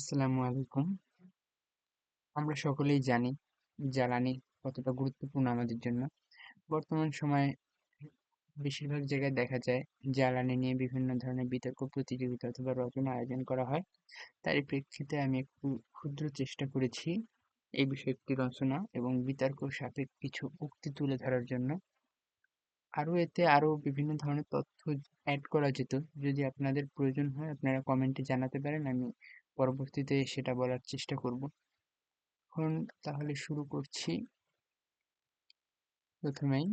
আসসালামু আলাইকুম। আমরা সকলেই জানি জ্বালানি কতটা গুরুত্বপূর্ণ আমাদের জন্য। বর্তমান সময়ে বেশিরভাগ জায়গায় দেখা যায় জ্বালানি নিয়ে বিভিন্ন ধরনের বিতর্ক, প্রতিযোগিতা অথবা রচনা আয়োজন করা হয়। তারই প্রেক্ষিতে আমি একটু ক্ষুদ্র চেষ্টা করেছি এই বিষয়ে একটি রচনা এবং বিতর্ক সাপেক্ষ কিছু উক্তি তুলে ধরার জন্য। আরও এতে আরও বিভিন্ন ধরনের তথ্য অ্যাড করা যেত। যদি আপনাদের প্রয়োজন হয়, আপনারা কমেন্টে জানাতে পারেন, আমি পরবর্তীতে সেটা বলার চেষ্টা করব। এখন তাহলে শুরু করছি। প্রথমেই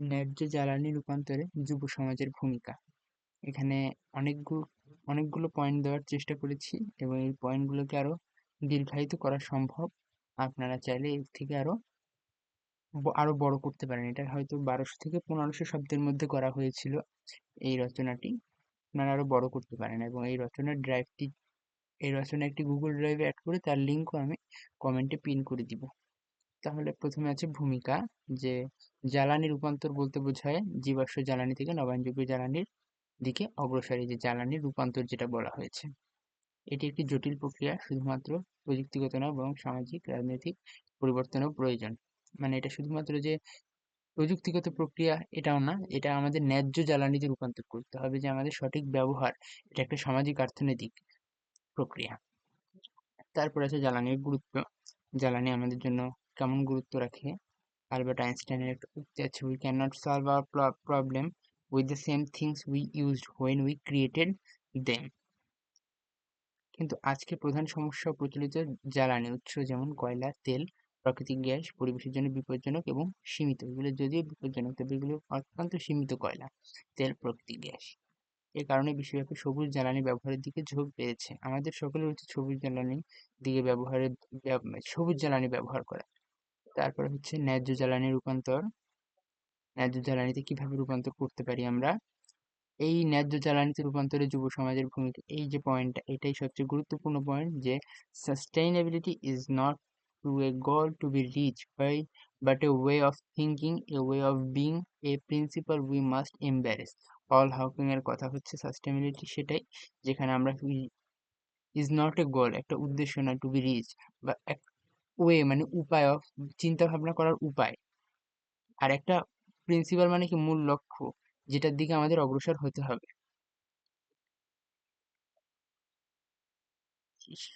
ন্যায্য জ্বালানি রূপান্তরে যুব সমাজের ভূমিকা। এখানে অনেকগুলো অনেকগুলো পয়েন্ট দেওয়ার চেষ্টা করেছি এবং এই পয়েন্টগুলোকে আরও দীর্ঘায়িত করা সম্ভব। আপনারা চাইলে এর থেকে আরও আরও বড় করতে পারেন। এটা হয়তো বারোশো থেকে পনেরোশো শব্দের মধ্যে করা হয়েছিল এই রচনাটি। আপনারা আরও বড় করতে পারেন এবং এই রচনার ড্রাইভটি এই রচনা একটি গুগল ড্রাইভে অ্যাড করে তার লিঙ্কও আমি কমেন্টে পিন করে দিব। তাহলে প্রথমে আছে ভূমিকা, যে জ্বালানি রূপান্তর বলতে বোঝায় জীবাশ্ম জ্বালানি থেকে নবায়নযোগ্য জ্বালানির দিকে অগ্রসর, যে জ্বালানির রূপান্তর যেটা বলা হয়েছে। এটি একটি জটিল প্রক্রিয়া, শুধুমাত্র প্রযুক্তিগত নয়, বরং সামাজিক, রাজনৈতিক পরিবর্তনেও প্রয়োজন। মানে এটা শুধুমাত্র যে প্রযুক্তিগত প্রক্রিয়া এটাও না, এটা আমাদের ন্যায্য জ্বালানিতে রূপান্তর করতে হবে যে আমাদের সঠিক ব্যবহার, এটা একটা সামাজিক অর্থনৈতিক প্রক্রিয়া। তারপর আছে জ্বালানির গুরুত্ব, জ্বালানি আমাদের জন্য কেমন গুরুত্ব রাখে? আলবার্ট আইনস্টাইনের একটা উক্তি আছে we can not solve our problem with the same things we used when we created them কিন্তু আজকে প্রধান সমস্যা প্রচলিত জ্বালানি উৎস যেমন কয়লা, তেল প্রাকৃতিক গ্যাস পরিবেশের জন্য বিপজ্জনক এবং সীমিত। এগুলো যদিও বিপজ্জনক, তবে এগুলো অত্যন্ত সীমিত কয়লা, তেল প্রাকৃতিক গ্যাস। এ কারণে বিশ্বব্যাপী সবুজ জ্বালানি ব্যবহারের দিকে ঝোঁক বেড়েছে। আমাদের সকলের উচিত সবুজ জ্বালানি দিকে ব্যবহারের সবুজ জ্বালানি ব্যবহার করা। তারপরে হচ্ছে ন্যায্য জ্বালানি রূপান্তর। ন্যায্য জ্বালানিতে কীভাবে রূপান্তর করতে পারি আমরা? এই ন্যায্য জ্বালানিতে রূপান্তরে যুব সমাজের ভূমিকা, এই যে পয়েন্টটা এটাই সবচেয়ে গুরুত্বপূর্ণ পয়েন্ট যে sustainability is not to a goal to be reach by but a way of thinking a way of being a principle we must embrace Paul Hawken এর কথা হচ্ছে সাস্টেনেবিলিটি সেটাই, যেখানে আমরা ইজ নট এ গোল একটা উদ্দেশ্য না টু বি রিচ বা এক ওয়ে মানে উপায় অফ চিন্তা ভাবনা করার উপায়। আর একটা প্রিন্সিপাল মানে কি মূল লক্ষ্য, যেটার দিকে আমাদের অগ্রসর হতে হবে।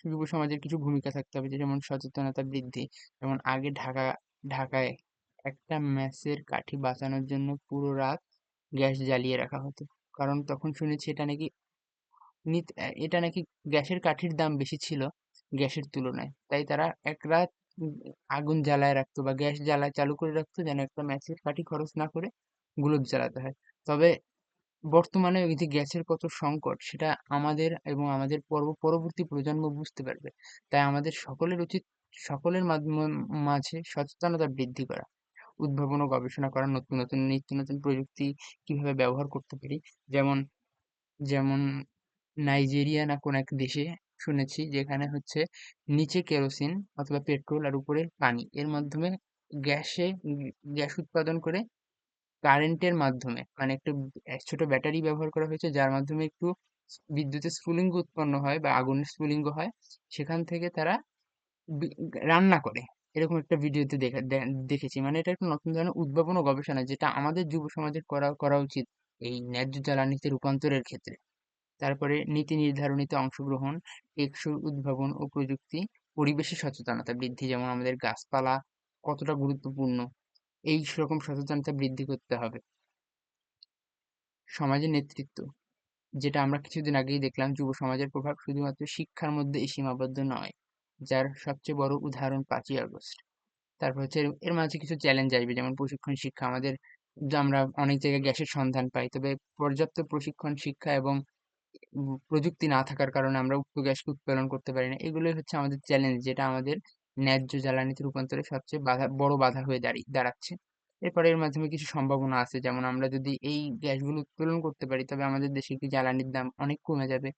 যুব সমাজের কিছু ভূমিকা থাকতে হবে যেমন সচেতনতা বৃদ্ধি, যেমন আগে ঢাকা, ঢাকায় একটা ম্যাচের কাঠি বাঁচানোর জন্য পুরো রাত গ্যাস জ্বালিয়ে রাখা হতো। কারণ তখন শুনেছি এটা নাকি এটা নাকি গ্যাসের কাঠির দাম বেশি ছিল গ্যাসের তুলনায়। তাই তারা এক রাত আগুন জ্বালায় রাখতো বা গ্যাস জ্বালায় চালু করে রাখতো যেন একটা ম্যাচের কাঠি খরচ না করে গুলব জ্বালাতে হয়। তবে বর্তমানে ওই যে গ্যাসের কত সংকট, সেটা আমাদের এবং আমাদের পর্ব, পরবর্তী প্রজন্ম বুঝতে পারবে। তাই আমাদের সকলের উচিত, সকলের মাঝে সচেতনতা বৃদ্ধি করা। উদ্ভাবন ও গবেষণা করা, নতুন নতুন, নিত্য নতুন প্রযুক্তি কীভাবে ব্যবহার করতে পারি। যেমন যেমন নাইজেরিয়া না কোন এক দেশে শুনেছি যেখানে হচ্ছে নিচে কেরোসিন অথবা পেট্রোল আর উপরে পানি। এর মাধ্যমে গ্যাসে, গ্যাস উৎপাদন করে কারেন্টের মাধ্যমে। মানে একটু ছোট ব্যাটারি ব্যবহার করা হয়েছে, যার মাধ্যমে একটু বিদ্যুতের স্ফুলিঙ্গ উৎপন্ন হয় বা আগুনের স্ফুলিঙ্গ হয়। সেখান থেকে তারা রান্না করে। এরকম একটা ভিডিওতে দেখা দেখেছি। মানে এটা একটা নতুন ধরনের উদ্ভাবন ও গবেষণা, যেটা আমাদের যুব সমাজের করা করা উচিত এই ন্যায্য জ্বালানিতে রূপান্তরের ক্ষেত্রে। তারপরে নীতি নির্ধারণীতে অংশগ্রহণ, টেকসই উদ্ভাবন ও প্রযুক্তি পরিবেশে সচেতনতা বৃদ্ধি, যেমন আমাদের গাছপালা কতটা গুরুত্বপূর্ণ। এই রকম সচেতনতা বৃদ্ধি করতে হবে। সমাজের নেতৃত্ব, যেটা আমরা কিছুদিন আগেই দেখলাম যুব সমাজের প্রভাব শুধুমাত্র শিক্ষার মধ্যে সীমাবদ্ধ নয়, যার সবচেয়ে বড় উদাহরণ পাঁচই আগস্ট। তারপর হচ্ছে এর মাঝে কিছু চ্যালেঞ্জ আসবে, যেমন প্রশিক্ষণ শিক্ষা। আমাদের আমরা অনেক জায়গায় গ্যাসের সন্ধান পাই, তবে পর্যাপ্ত প্রশিক্ষণ শিক্ষা এবং প্রযুক্তি না থাকার কারণে আমরা উক্ত গ্যাসকে উৎপাদন করতে পারি না। এগুলোই হচ্ছে আমাদের চ্যালেঞ্জ যেটা আমাদের ন্যায্য জ্বালানিতে রূপান্তরে সবচেয়ে বাধা, বড় বাধা হয়ে দাঁড়িয়ে দাঁড়াচ্ছে। এরপরে এর মাধ্যমে কিছু সম্ভাবনা আছে। যেমন আমরা যদি এই গ্যাসগুলো উত্তোলন করতে পারি, তবে আমাদের দেশে কি জ্বালানির দাম অনেক কমে যাবে।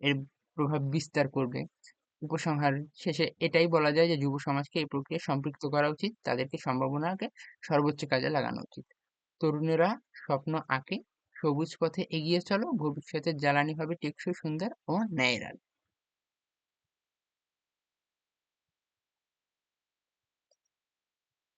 এর প্রভাব বিস্তার করবে। উপসংহার শেষে এটাই বলা যায় যে, যুব সমাজকে এই প্রক্রিয়ায় সম্পৃক্ত করা উচিত। তাদেরকে সম্ভাবনাকে সর্বোচ্চ কাজে লাগানো উচিত। তরুণেরা স্বপ্ন আঁকে, সবুজ পথে এগিয়ে চলো, ভবিষ্যতের জ্বালানি হবে টেকসই, সুন্দর ও ন্যায়ের